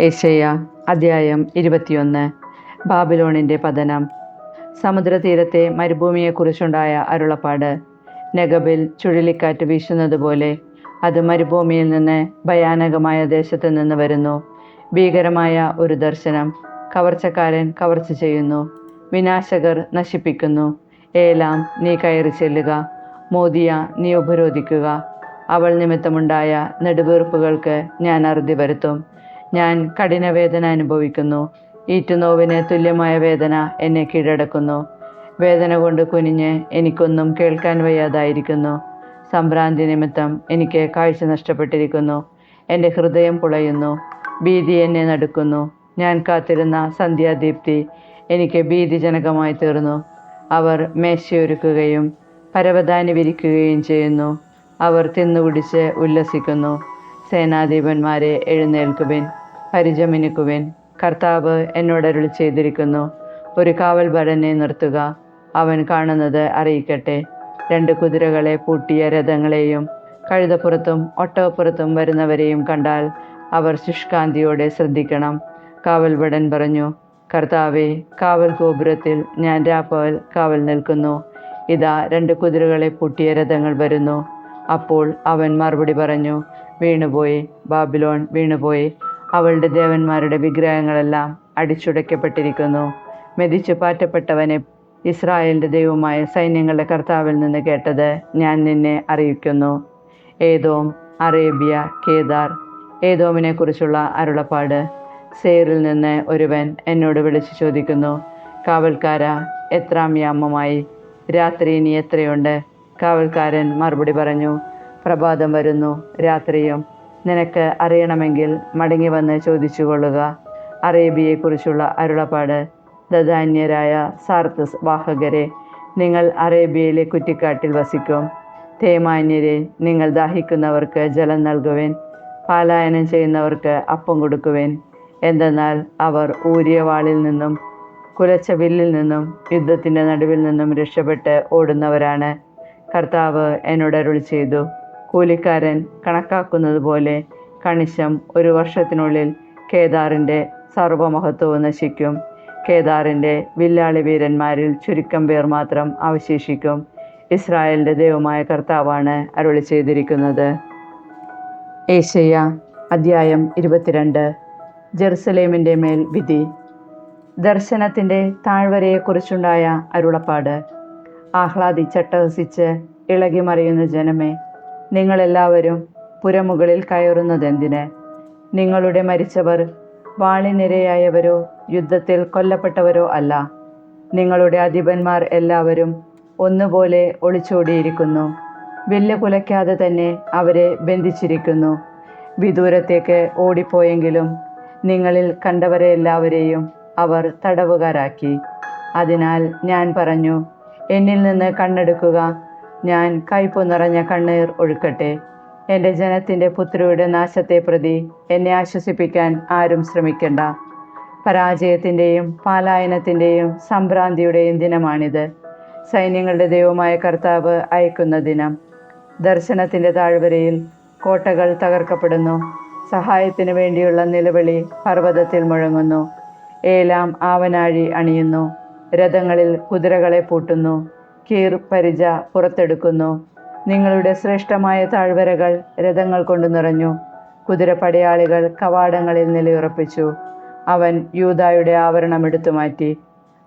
Asia അധ്യായം ഇരുപത്തിയൊന്ന്. ബാബിലോണിന്റെ പതനം. സമുദ്രതീരത്തെ മരുഭൂമിയെക്കുറിച്ചുണ്ടായ അരുളപ്പാട്. നെഗബിൽ ചുഴലിക്കാറ്റ് വീശുന്നത് പോലെ അത് മരുഭൂമിയിൽ നിന്ന് ഭയാനകമായ ദേശത്ത് നിന്ന് വരുന്നു. ഭീകരമായ ഒരു ദർശനം. കവർച്ചക്കാരൻ കവർച്ച ചെയ്യുന്നു. വിനാശകർ നശിപ്പിക്കുന്നു. ഏലാം നീ കയറി ചെല്ലുക. മോദിയ നീ ഉപരോധിക്കുക. അവൾ നിമിത്തമുണ്ടായ നെടുവീർപ്പുകൾക്ക് ഞാൻ അറുതി വരുത്തും ഞാൻ കഠിനവേദന അനുഭവിക്കുന്നു. ഈറ്റുനോവിന് തുല്യമായ വേദന എന്നെ കീഴടക്കുന്നു. വേദന കൊണ്ട് കുനിഞ്ഞ് എനിക്കൊന്നും കേൾക്കാൻ വയ്യാതായിരിക്കുന്നു. സംഭ്രാന്തി നിമിത്തം എനിക്ക് കാഴ്ച നഷ്ടപ്പെട്ടിരിക്കുന്നു. എന്റെ ഹൃദയം പുളയുന്നു. ഭീതി എന്നെ നടുക്കുന്നു. ഞാൻ കാത്തിരുന്ന സന്ധ്യാദീപ്തി എനിക്ക് ഭീതിജനകമായി തീർന്നു. അവർ മേശയൊരുക്കുകയും പരവതാനി വിരിക്കുകയും ചെയ്യുന്നു. അവർ തിന്നുകുടിച്ച് ഉല്ലസിക്കുന്നു. സേനാധിപന്മാരെ എഴുന്നേൽക്കുവിൻ പരിചമിനുക്കുവിൻ. കർത്താവ് എന്നോടരുളി ചെയ്തിരിക്കുന്നു ഒരു കാവൽ ഭടനെ നിർത്തുക. അവൻ കാണുന്നത് അറിയിക്കട്ടെ. രണ്ട് കുതിരകളെ പൂട്ടിയ രഥങ്ങളെയും കഴുതപ്പുറത്തും ഒട്ടകപ്പുറത്തും വരുന്നവരെയും കണ്ടാൽ അവർ ശുഷ്കാന്തിയോടെ ശ്രദ്ധിക്കണം. കാവൽ ഭടൻ പറഞ്ഞു കർത്താവെ കാവൽ ഗോപുരത്തിൽ ഞാൻ രാപ്പകൽ കാവൽ നിൽക്കുന്നു. ഇതാ രണ്ട് കുതിരകളെ പൂട്ടിയ രഥങ്ങൾ വരുന്നു. അപ്പോൾ അവൻ മറുപടി പറഞ്ഞു വീണുപോയി. ബാബിലോൺ വീണുപോയി. അവളുടെ ദേവന്മാരുടെ വിഗ്രഹങ്ങളെല്ലാം അടിച്ചുടയ്ക്കപ്പെട്ടിരിക്കുന്നു. മെതിച്ചു പാറ്റപ്പെട്ടവനെ ഇസ്രായേലിന്റെ ദൈവമായ സൈന്യങ്ങളുടെ കർത്താവിൽ നിന്ന് കേട്ടത് ഞാൻ നിന്നെ അറിയിക്കുന്നു. ഏതോം അറേബ്യ കേദാർ ഏതോമിനെ കുറിച്ചുള്ള അരുളപ്പാട്. സേറിൽ നിന്ന് ഒരുവൻ എന്നോട് വിളിച്ചു ചോദിക്കുന്നു കാവൽക്കാര എത്രാം യാമമായി? രാത്രി ഇനി എത്രയുണ്ട്? കാവൽക്കാരൻ മറുപടി പറഞ്ഞു പ്രഭാതം വരുന്നു. രാത്രിയും നിനക്ക് അറിയണമെങ്കിൽ മടങ്ങി വന്ന് ചോദിച്ചു കൊള്ളുക അറേബ്യയെക്കുറിച്ചുള്ള അരുളപ്പാട്. ദധാന്യരായ സാർത്തസ് വാഹകരെ നിങ്ങൾ അറേബ്യയിലെ കുറ്റിക്കാട്ടിൽ വസിക്കും. തേമാന്യരെ നിങ്ങൾ ദാഹിക്കുന്നവർക്ക് ജലം നൽകുവേൻ. പാലായനം ചെയ്യുന്നവർക്ക് അപ്പം കൊടുക്കുവേൻ. എന്തെന്നാൽ അവർ ഊരിയ വാളിൽ നിന്നും കുലച്ച വില്ലിൽ നിന്നും യുദ്ധത്തിന്റെ നടുവിൽ നിന്നും രക്ഷപ്പെട്ട് ഓടുന്നവരാണ്. കർത്താവ് എന്നോട് അരുളി ചെയ്തു കൂലിക്കാരൻ കണക്കാക്കുന്നത് പോലെ കണിശം ഒരു വർഷത്തിനുള്ളിൽ കേദാറിന്റെ സർവമഹത്വവും നശിക്കും. കേദാറിന്റെ വില്ലാളി വീരന്മാരിൽ ചുരുക്കം പേർ മാത്രം അവശേഷിക്കും. ഇസ്രായേലിന്റെ ദൈവമായ കർത്താവാണ് അരുളി ചെയ്തിരിക്കുന്നത്. ഏഷ്യ അധ്യായം ഇരുപത്തിരണ്ട്. ജെറുസലേമിന്റെ മേൽ വിധി. ദർശനത്തിന്റെ താഴ്വരയെക്കുറിച്ചുണ്ടായ അരുളപ്പാട്. ആഹ്ലാദിച്ചട്ടഹസിച്ച് ഇളകി മറിയുന്ന ജനമേ നിങ്ങളെല്ലാവരും പുരമുകളിൽ കയറുന്നത് കയറുന്നതെന്തിന്? നിങ്ങളുടെ മരിച്ചവർ വാളിനിരയായവരോ യുദ്ധത്തിൽ കൊല്ലപ്പെട്ടവരോ അല്ല. നിങ്ങളുടെ അധിപന്മാർ എല്ലാവരും ഒന്നുപോലെ ഒളിച്ചോടിയിരിക്കുന്നു. വില്ല് കുലയ്ക്കാതെ തന്നെ അവരെ ബന്ധിച്ചിരിക്കുന്നു. വിദൂരത്തേക്ക് ഓടിപ്പോയെങ്കിലും നിങ്ങളിൽ കണ്ടവരെ എല്ലാവരെയും അവർ തടവുകാരാക്കി. അതിനാൽ ഞാൻ പറഞ്ഞു എന്നിൽ നിന്ന് കണ്ണെടുക്കുക ഞാൻ കയ്പു നിറഞ്ഞ കണ്ണീർ ഒഴുക്കട്ടെ. എന്റെ ജനത്തിന്റെ പുത്രിയുടെ നാശത്തെ പ്രതി എന്നെ ആശ്വസിപ്പിക്കാൻ ആരും ശ്രമിക്കണ്ട. പരാജയത്തിന്റെയും പാലായനത്തിന്റെയും സംഭ്രാന്തിയുടെയും ദിനമാണിത്. സൈന്യങ്ങളുടെ ദൈവമായ കർത്താവ് അയക്കുന്ന ദിനം. ദർശനത്തിന്റെ താഴ്വരയിൽ കോട്ടകൾ തകർക്കപ്പെടുന്നു. സഹായത്തിനു വേണ്ടിയുള്ള നിലവിളി പർവതത്തിൽ മുഴങ്ങുന്നു. ഏലാം ആവനാഴി അണിയുന്നു. രഥങ്ങളിൽ കുതിരകളെ പൂട്ടുന്നു. കീർ പരിച പുറത്തെടുക്കുന്നു. നിങ്ങളുടെ ശ്രേഷ്ഠമായ താഴ്വരകൾ രഥങ്ങൾ കൊണ്ട് നിറഞ്ഞു. കുതിരപ്പടയാളികൾ കവാടങ്ങളിൽ നിലയുറപ്പിച്ചു. അവൻ യൂതായുടെ ആവരണം എടുത്തു മാറ്റി.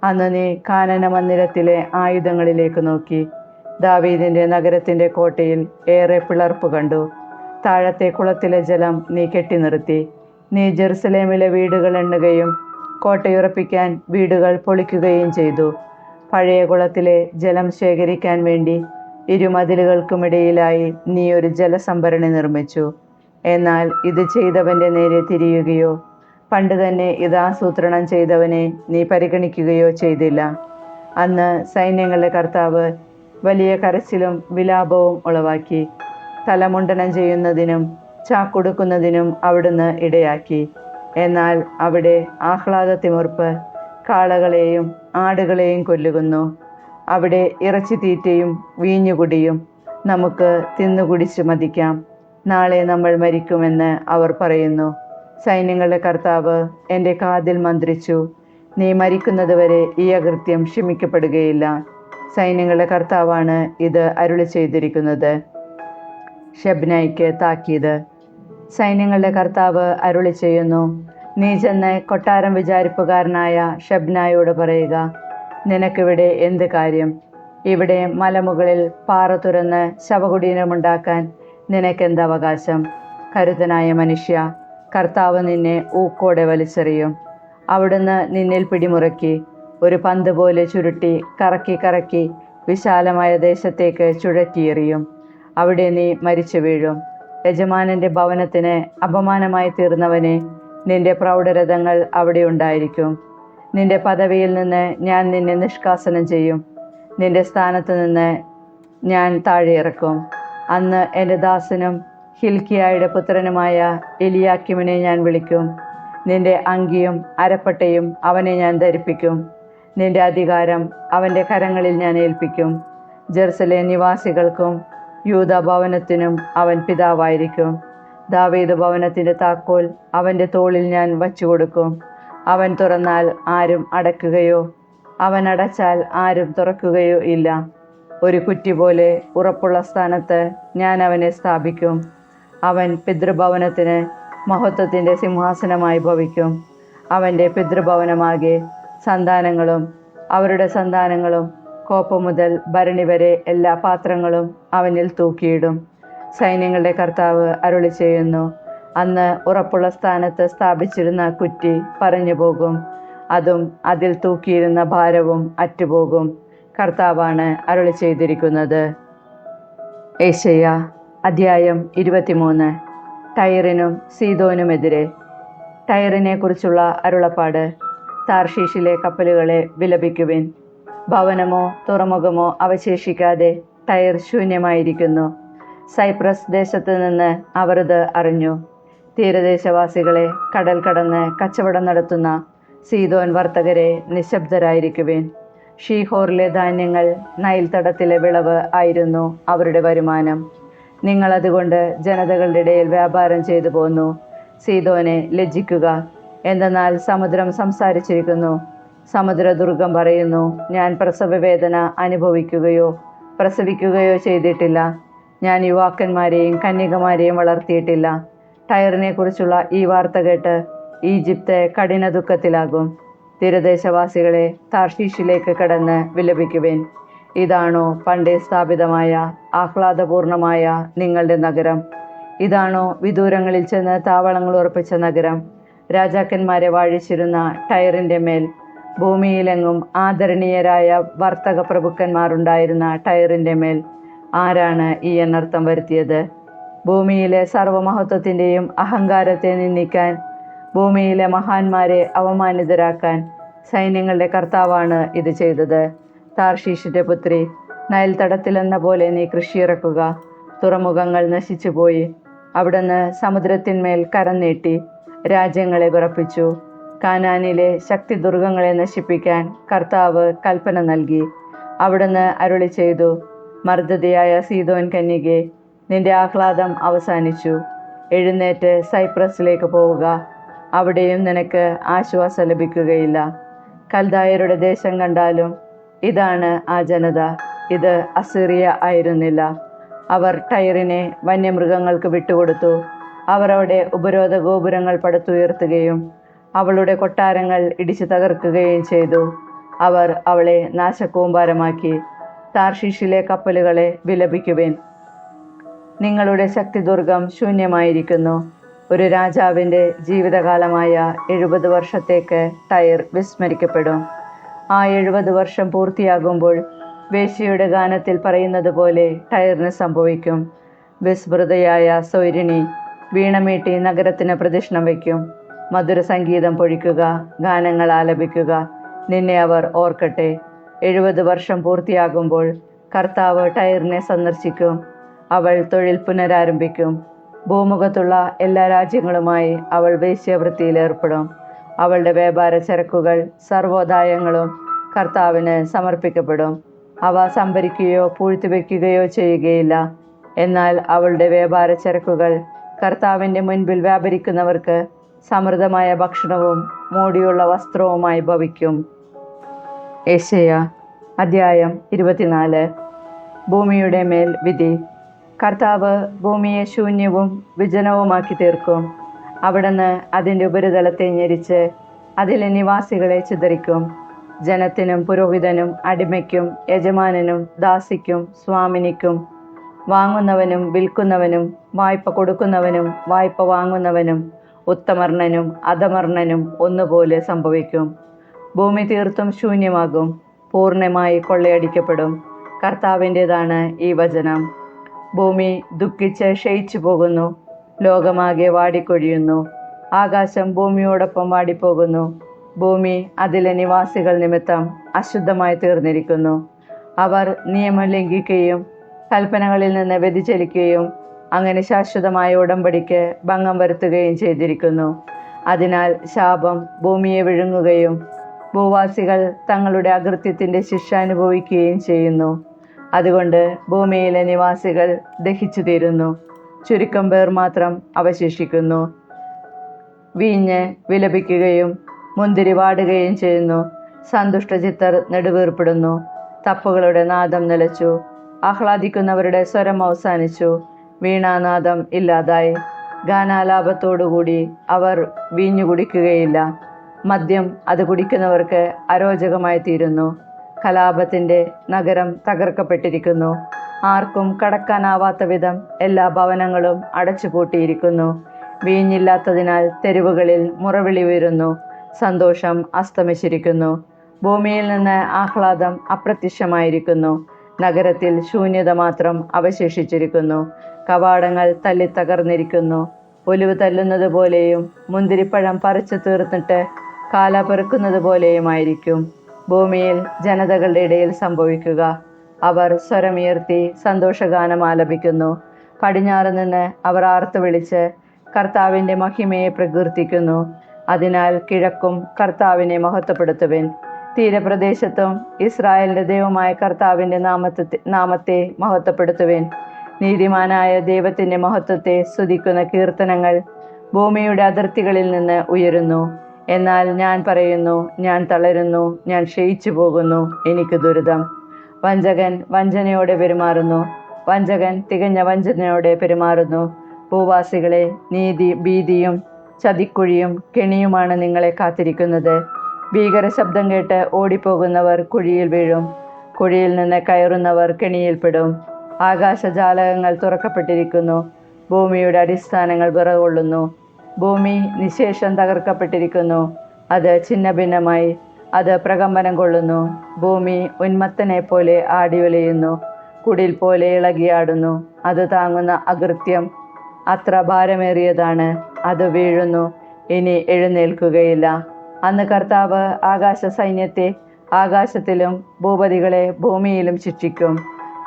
അന്ന് നീ കാനന മന്ദിരത്തിലെ ആയുധങ്ങളിലേക്ക് നോക്കി. ദാവീദിന്റെ നഗരത്തിന്റെ കോട്ടയിൽ ഏറെ പിളർപ്പ് കണ്ടു. താഴത്തെ കുളത്തിലെ ജലം നീ കെട്ടി നിർത്തി. നീ ജെറുസലേമിലെ വീടുകൾ എണ്ണുകയും കോട്ടയുറപ്പിക്കാൻ വീടുകൾ പൊളിക്കുകയും ചെയ്തു. പഴയ കുളത്തിലെ ജലം ശേഖരിക്കാൻ വേണ്ടി ഇരുമതിലുകൾക്കുമിടയിലായി നീ ഒരു ജലസംഭരണി നിർമ്മിച്ചു. എന്നാൽ ഇത് ചെയ്തവന്റെ നേരെ തിരിയുകയോ പണ്ട് തന്നെ ഇത് ആസൂത്രണം ചെയ്തവനെ നീ പരിഗണിക്കുകയോ ചെയ്തില്ല. അന്ന് സൈന്യങ്ങളുടെ കർത്താവ് വലിയ കരച്ചിലും വിലാപവും ഉളവാക്കി തലമുണ്ടനം ചെയ്യുന്നതിനും ചാക്കൊടുക്കുന്നതിനും അവിടുന്ന് ഇടയാക്കി. എന്നാൽ അവിടെ ആഹ്ലാദത്തിമുർപ്പ് കാളകളെയും ആടുകളെയും കൊല്ലുകുന്നു അവിടെ ഇറച്ചി തീറ്റയും വീഞ്ഞുകുടിയും നമുക്ക് തിന്നുകുടിച്ച് മതിക്കാം. നാളെ നമ്മൾ മരിക്കുമെന്ന് അവർ പറയുന്നു. സൈന്യങ്ങളുടെ കർത്താവ് എന്റെ കാതിൽ മന്ത്രിച്ചു. നീ മരിക്കുന്നതുവരെ ഈ അകൃത്യം ക്ഷമിക്കപ്പെടുകയില്ല. സൈന്യങ്ങളുടെ കർത്താവാണ് ഇത് അരുളി ചെയ്തിരിക്കുന്നത്. ഷെബ്നയ്ക്ക് താക്കീത്. സൈന്യങ്ങളുടെ കർത്താവ് അരുളി ചെയ്യുന്നു നീ ചെന്ന് കൊട്ടാരം വിചാരിപ്പുകാരനായ ഷബ്നായോട് പറയുക നിനക്കിവിടെ എന്ത് കാര്യം? ഇവിടെ മലമുകളിൽ പാറ തുറന്ന് ശവകുടീരമുണ്ടാക്കാൻ നിനക്കെന്ത് അവകാശം? കരുത്തനായ മനുഷ്യ കർത്താവ് നിന്നെ ഊക്കോടെ വലിച്ചെറിയും. അവിടുന്ന് നിന്നിൽ പിടിമുറക്കി ഒരു പന്ത് പോലെ ചുരുട്ടി കറക്കി കറക്കി വിശാലമായ ദേശത്തേക്ക് ചുഴറ്റിയെറിയും. അവിടെ നീ മരിച്ചു വീഴും. യജമാനന്റെ ഭവനത്തിന് അപമാനമായി തീർന്നവനെ നിന്റെ പ്രൗഢരഥങ്ങൾ അവിടെ ഉണ്ടായിരിക്കും. നിന്റെ പദവിയിൽ നിന്ന് ഞാൻ നിന്നെ നിഷ്കാസനം ചെയ്യും. നിന്റെ സ്ഥാനത്ത് നിന്ന് ഞാൻ താഴെ ഇറക്കും. അന്ന് എന്റെ ദാസനും ഹിൽക്കിയായുടെ പുത്രനുമായ എലിയാക്കിമിനെ ഞാൻ വിളിക്കും. നിന്റെ അങ്കിയും അരപ്പട്ടയും അവനെ ഞാൻ ധരിപ്പിക്കും. നിന്റെ അധികാരം അവന്റെ കരങ്ങളിൽ ഞാൻ ഏൽപ്പിക്കും. ജെറുസലേം നിവാസികൾക്കും യൂത ഭവനത്തിനും അവൻ പിതാവായിരിക്കും. ദാവീദ് ഭവനത്തിന്റെ താക്കോൽ അവന്റെ തോളിൽ ഞാൻ വച്ചു കൊടുക്കും അവൻ തുറന്നാൽ ആരും അടക്കുകയോ അവൻ അടച്ചാൽ ആരും തുറക്കുകയോ ഇല്ല. ഒരു കുറ്റി പോലെ ഉറപ്പുള്ള സ്ഥാനത്ത് ഞാൻ അവനെ സ്ഥാപിക്കും. അവൻ പിതൃഭവനത്തിന് മഹത്വത്തിന്റെ സിംഹാസനമായി ഭവിക്കും. അവന്റെ പിതൃഭവനമാകെ സന്താനങ്ങളും അവരുടെ സന്താനങ്ങളും കോപ്പ മുതൽ ഭരണി വരെ എല്ലാ പാത്രങ്ങളും അവനിൽ തൂക്കിയിടും. സൈന്യങ്ങളുടെ കർത്താവ് അരുളി ചെയ്യുന്നു. അന്ന് ഉറപ്പുള്ള സ്ഥാനത്ത് സ്ഥാപിച്ചിരുന്ന കുറ്റി പറഞ്ഞു പോകും. അതും അതിൽ തൂക്കിയിരുന്ന ഭാരവും അറ്റുപോകും. കർത്താവാണ് അരുളി ചെയ്തിരിക്കുന്നത്. ഏഷ്യ അധ്യായം ഇരുപത്തിമൂന്ന്. ടയറിനും സീതോനുമെതിരെ ടയറിനെ കുറിച്ചുള്ള അരുളപ്പാട്. താർഷീഷിലെ കപ്പലുകളെ വിലപിക്കുവിൻ. ഭവനമോ തുറമുഖമോ അവശേഷിക്കാതെ ടയർ ശൂന്യമായിരിക്കുന്നു. സൈപ്രസ് ദേശത്ത് നിന്ന് അവർ ഇത് അറിഞ്ഞു. തീരദേശവാസികളെ കടൽ കടന്ന് കച്ചവടം നടത്തുന്ന സീതോൻ വർത്തകരെ നിശബ്ദരായിരിക്കുവേൻ. ഷീഹോറിലെ ധാന്യങ്ങൾ നൈൽ തടത്തിലെ വിളവ് ആയിരുന്നു അവരുടെ വരുമാനം. നിങ്ങൾ അതുകൊണ്ട് ജനതകളുടെ ഇടയിൽ വ്യാപാരം ചെയ്തു പോന്നു. സീതോനെ ലജ്ജിക്കുക. എന്തെന്നാൽ സമുദ്രം സംസാരിച്ചിരിക്കുന്നു. സമുദ്രദുർഗം പറയുന്നു ഞാൻ പ്രസവവേദന അനുഭവിക്കുകയോ പ്രസവിക്കുകയോ ചെയ്തിട്ടില്ല. ഞാൻ യുവാക്കന്മാരെയും കന്യകമാരെയും വളർത്തിയിട്ടില്ല. ടയറിനെ കുറിച്ചുള്ള ഈ വാർത്ത കേട്ട് ഈജിപ്ത് കഠിന ദുഃഖത്തിലാകും. തീരദേശവാസികളെ താർഷീഷിലേക്ക് കടന്ന് വിലപിക്കുവിൻ. ഇതാണോ പണ്ടേ സ്ഥാപിതമായ ആഹ്ലാദപൂർണമായ നിങ്ങളുടെ നഗരം? ഇതാണോ വിദൂരങ്ങളിൽ ചെന്ന് താവളങ്ങൾ ഉറപ്പിച്ച നഗരം? രാജാക്കന്മാരെ വാഴിച്ചിരുന്ന ടയറിന്റെ മേൽ ഭൂമിയിലെങ്ങും ആദരണീയരായ വർത്തക പ്രഭുക്കന്മാരുണ്ടായിരുന്ന ടയറിന്റെ മേൽ ആരാണ് ഈ അനർത്ഥം വരുത്തിയത്? ഭൂമിയിലെ സർവമഹത്വത്തിന്റെയും അഹങ്കാരത്തെ നിന്ദിക്കാൻ ഭൂമിയിലെ മഹാന്മാരെ അവമാനിതരാക്കാൻ സൈന്യങ്ങളുടെ കർത്താവാണ് ഇത് ചെയ്തത്. താർഷീഷിന്റെ പുത്രി നയൽ തടത്തിലെന്ന പോലെ നീ കൃഷിയിറക്കുക. തുറമുഖങ്ങൾ നശിച്ചുപോയി. അവിടുന്ന് സമുദ്രത്തിന്മേൽ കരം നീട്ടി രാജ്യങ്ങളെ വിറപ്പിച്ചു. കാനാനിലെ ശക്തി ദുർഗങ്ങളെ നശിപ്പിക്കാൻ കർത്താവ് കൽപ്പന നൽകി. അവിടുന്ന് അരുളി ചെയ്തു മർദ്ദതയായ സീതോൻ കന്യകെ നിന്റെ ആഹ്ലാദം അവസാനിച്ചു. എഴുന്നേറ്റ് സൈപ്രസിലേക്ക് പോവുക. അവിടെയും നിനക്ക് ആശ്വാസം ലഭിക്കുകയില്ല. കൽദായരുടെ ദേശം കണ്ടാലും ഇതാണ് ആ ജനത. ഇത് അസിറിയ ആയിരുന്നില്ല. അവർ ടയറിനെ വന്യമൃഗങ്ങൾക്ക് വിട്ടുകൊടുത്തു. അവർ അവിടെ ഉപരോധ ഗോപുരങ്ങൾ പടുത്തുയർത്തുകയും അവളുടെ കൊട്ടാരങ്ങൾ ഇടിച്ചു തകർക്കുകയും ചെയ്തു. അവർ അവളെ നാശക്കൂമ്പാരമാക്കി താർഷീഷിലെ കപ്പലുകളെ വിലപിക്കുവേൻ. നിങ്ങളുടെ ശക്തിദുർഗം ശൂന്യമായിരിക്കുന്നു. ഒരു രാജാവിന്റെ ജീവിതകാലമായ എഴുപത് വർഷത്തേക്ക് ടയർ വിസ്മരിക്കപ്പെടും. ആ എഴുപത് വർഷം പൂർത്തിയാകുമ്പോൾ വേശ്യയുടെ ഗാനത്തിൽ പറയുന്നത് പോലെ ടയറിന് സംഭവിക്കും. വിസ്മൃതയായ സൗരിണി വീണമീട്ടി നഗരത്തിന് പ്രദക്ഷിണം വയ്ക്കും. മധുര സംഗീതം പൊഴിക്കുക ഗാനങ്ങൾ ആലപിക്കുക നിന്നെ അവർ ഓർക്കട്ടെ. എഴുപത് വർഷം പൂർത്തിയാകുമ്പോൾ കർത്താവ് ടയറിനെ സന്ദർശിക്കും. അവൾ തൊഴിൽ പുനരാരംഭിക്കും. ഭൂമുഖത്തുള്ള എല്ലാ രാജ്യങ്ങളുമായി അവൾ വേശ്യവൃത്തിയിലേർപ്പെടും അവളുടെ വ്യാപാര ചരക്കുകൾ സർവോദായങ്ങളും കർത്താവിന് സമർപ്പിക്കപ്പെടും. അവ സംഭരിക്കുകയോ പൂഴ്ത്തിവെക്കുകയോ ചെയ്യുകയില്ല. എന്നാൽ അവളുടെ വ്യാപാര ചരക്കുകൾ കർത്താവിന്റെ മുൻപിൽ വ്യാപരിക്കുന്നവർക്ക് സമൃദ്ധമായ ഭക്ഷണവും മോടിയുള്ള വസ്ത്രവുമായി ഭവിക്കും. ഏഷ്യ അധ്യായം ഇരുപത്തിനാല്. ഭൂമിയുടെ മേൽ വിധി. കർത്താവ് ഭൂമിയെ ശൂന്യവും വിജനവുമാക്കി തീർക്കും. അവിടുന്ന് അതിന്റെ ഉപരിതലത്തെ ഞെരിച്ച് അതിലെ നിവാസികളെ ചിതറിക്കും. ജനത്തിനും പുരോഹിതനും അടിമയ്ക്കും യജമാനനും ദാസിക്കും സ്വാമിനിക്കും വാങ്ങുന്നവനും വിൽക്കുന്നവനും വായ്പ കൊടുക്കുന്നവനും വായ്പ വാങ്ങുന്നവനും ഉത്തമർണനും അധമർണനും ഒന്നുപോലെ സംഭവിക്കും. ഭൂമി തീർത്തും ശൂന്യമാകും. പൂർണമായി കൊള്ളയടിക്കപ്പെടും. കർത്താവിന്റെതാണ് ഈ വചനം. ഭൂമി ദുഃഖിച്ച് ക്ഷയിച്ചു പോകുന്നു. ലോകമാകെ വാടിക്കൊഴിയുന്നു. ആകാശം ഭൂമിയോടൊപ്പം വാടിപ്പോകുന്നു. ഭൂമി അതിലെ നിവാസികൾ നിമിത്തം അശുദ്ധമായി തീർന്നിരിക്കുന്നു. അവർ നിയമം ലംഘിക്കുകയും കൽപ്പനകളിൽ നിന്ന് വ്യതിചലിക്കുകയും അങ്ങനെ ശാശ്വതമായ ഉടമ്പടിക്ക് ഭംഗം വരുത്തുകയും ചെയ്തിരിക്കുന്നു. അതിനാൽ ശാപം ഭൂമിയെ വിഴുങ്ങുകയും ഭൂവാസികൾ തങ്ങളുടെ അകൃത്യത്തിന്റെ ശിക്ഷ അനുഭവിക്കുകയും ചെയ്യുന്നു. അതുകൊണ്ട് ഭൂമിയിലെ നിവാസികൾ ദഹിച്ചു തീരുന്നു. ചുരുക്കം പേർ മാത്രം അവശേഷിക്കുന്നു. വീഞ്ഞ് വിലപിക്കുകയും മുന്തിരി വാടുകയും ചെയ്യുന്നു. സന്തുഷ്ടചിത്തർ നെടുവീർപ്പെടുന്നു. തപ്പുകളുടെ നാദം നിലച്ചു. ആഹ്ലാദിക്കുന്നവരുടെ സ്വരം അവസാനിച്ചു. വീണാനാദം ഇല്ലാതായി. ഗാനാലാപത്തോടുകൂടി അവർ വീഞ്ഞു കുടിക്കുകയില്ല മദ്യം അത് കുടിക്കുന്നവർക്ക് അരോചകമായി തീരുന്നു. കലാപത്തിന്റെ നഗരം തകർക്കപ്പെട്ടിരിക്കുന്നു. ആർക്കും കടക്കാനാവാത്ത വിധം എല്ലാ ഭവനങ്ങളും അടച്ചുപൂട്ടിയിരിക്കുന്നു. വീഞ്ഞില്ലാത്തതിനാൽ തെരുവുകളിൽ മുറവിളി ഉയരുന്നു സന്തോഷം അസ്തമിച്ചിരിക്കുന്നു. ഭൂമിയിൽ നിന്ന് ആഹ്ലാദം അപ്രത്യക്ഷമായിരിക്കുന്നു. നഗരത്തിൽ ശൂന്യത മാത്രം അവശേഷിച്ചിരിക്കുന്നു. കവാടങ്ങൾ തല്ലിത്തകർന്നിരിക്കുന്നു ഒലിവ് തല്ലുന്നത് പോലെയും മുന്തിരിപ്പഴം പറിച്ചു തീർന്നിട്ട് കാല പെറുക്കുന്നത് പോലെയുമായിരിക്കും. ഭൂമിയിൽ ജനതകളുടെ ഇടയിൽ സംഭവിക്കുക. അവർ സ്വരമുയർത്തി സന്തോഷഗാനം ആലപിക്കുന്നു. പടിഞ്ഞാറ് നിന്ന് അവർ ആർത്തു വിളിച്ച് കർത്താവിന്റെ മഹിമയെ പ്രകീർത്തിക്കുന്നു. അതിനാൽ കിഴക്കും കർത്താവിനെ മഹത്വപ്പെടുത്തുവിൻ. തീരപ്രദേശത്തും ഇസ്രായേലിന്റെ ദൈവമായ കർത്താവിന്റെ നാമത്തെ നാമത്തെ മഹത്വപ്പെടുത്തുവിൻ. നീതിമാനായ ദൈവത്തിന്റെ മഹത്വത്തെ സ്തുതിക്കുന്ന കീർത്തനങ്ങൾ ഭൂമിയുടെ അതിർത്തികളിൽ നിന്ന് ഉയരുന്നു. എന്നാൽ ഞാൻ പറയുന്നു ഞാൻ തളരുന്നു ഞാൻ ക്ഷയിച്ചു പോകുന്നു എനിക്ക് ദുരിതം. വഞ്ചകൻ വഞ്ചനയോടെ പെരുമാറുന്നു വഞ്ചകൻ തികഞ്ഞ വഞ്ചനയോടെ പെരുമാറുന്നു. ഭൂവാസികളെ നീതി ഭീതിയും ചതിക്കുഴിയും കെണിയുമാണ് നിങ്ങളെ കാത്തിരിക്കുന്നത്. ഭീകര ശബ്ദം കേട്ട് ഓടിപ്പോകുന്നവർ കുഴിയിൽ വീഴും. കുഴിയിൽ നിന്ന് കയറുന്നവർ കെണിയിൽപ്പെടും ആകാശജാലകങ്ങൾ തുറക്കപ്പെട്ടിരിക്കുന്നു. ഭൂമിയുടെ അടിസ്ഥാനങ്ങൾ വിറകൊള്ളുന്നു. ഭൂമി നിശേഷം തകർക്കപ്പെട്ടിരിക്കുന്നു. അത് ഛിന്നഭിന്നമായി. അത് പ്രകമ്പനം കൊള്ളുന്നു. ഭൂമി ഉന്മത്തനെ പോലെ ആടിയൊലിയുന്നു. കുടിൽ പോലെ ഇളകിയാടുന്നു. അത് താങ്ങുന്ന അകൃത്യം അത്ര ഭാരമേറിയതാണ്. അത് വീഴുന്നു. ഇനി എഴുന്നേൽക്കുകയില്ല. അന്ന് കർത്താവ് ആകാശ സൈന്യത്തെ ആകാശത്തിലും ഭൂപതികളെ ഭൂമിയിലും ശിക്ഷിക്കും.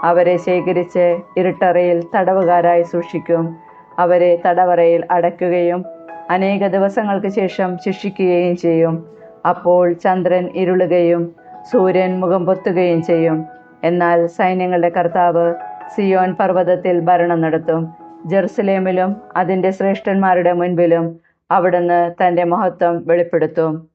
അവരെ ശേഖരിച്ച് ഇരുട്ടറയിൽ തടവുകാരായി സൂക്ഷിക്കും. അവരെ തടവറയിൽ അടയ്ക്കുകയും അനേക ദിവസങ്ങൾക്ക് ശേഷം ശിക്ഷിക്കുകയും ചെയ്യും. അപ്പോൾ ചന്ദ്രൻ ഇരുളുകയും സൂര്യൻ മുഖം പൊത്തുകയും ചെയ്യും. എന്നാൽ സൈന്യങ്ങളുടെ കർത്താവ് സിയോൻ പർവതത്തിൽ ഭരണം നടത്തും. ജെറുസലേമിലും അതിന്റെ ശ്രേഷ്ഠന്മാരുടെ മുൻപിലും അവിടുന്ന് തന്റെ മഹത്വം വെളിപ്പെടുത്തും.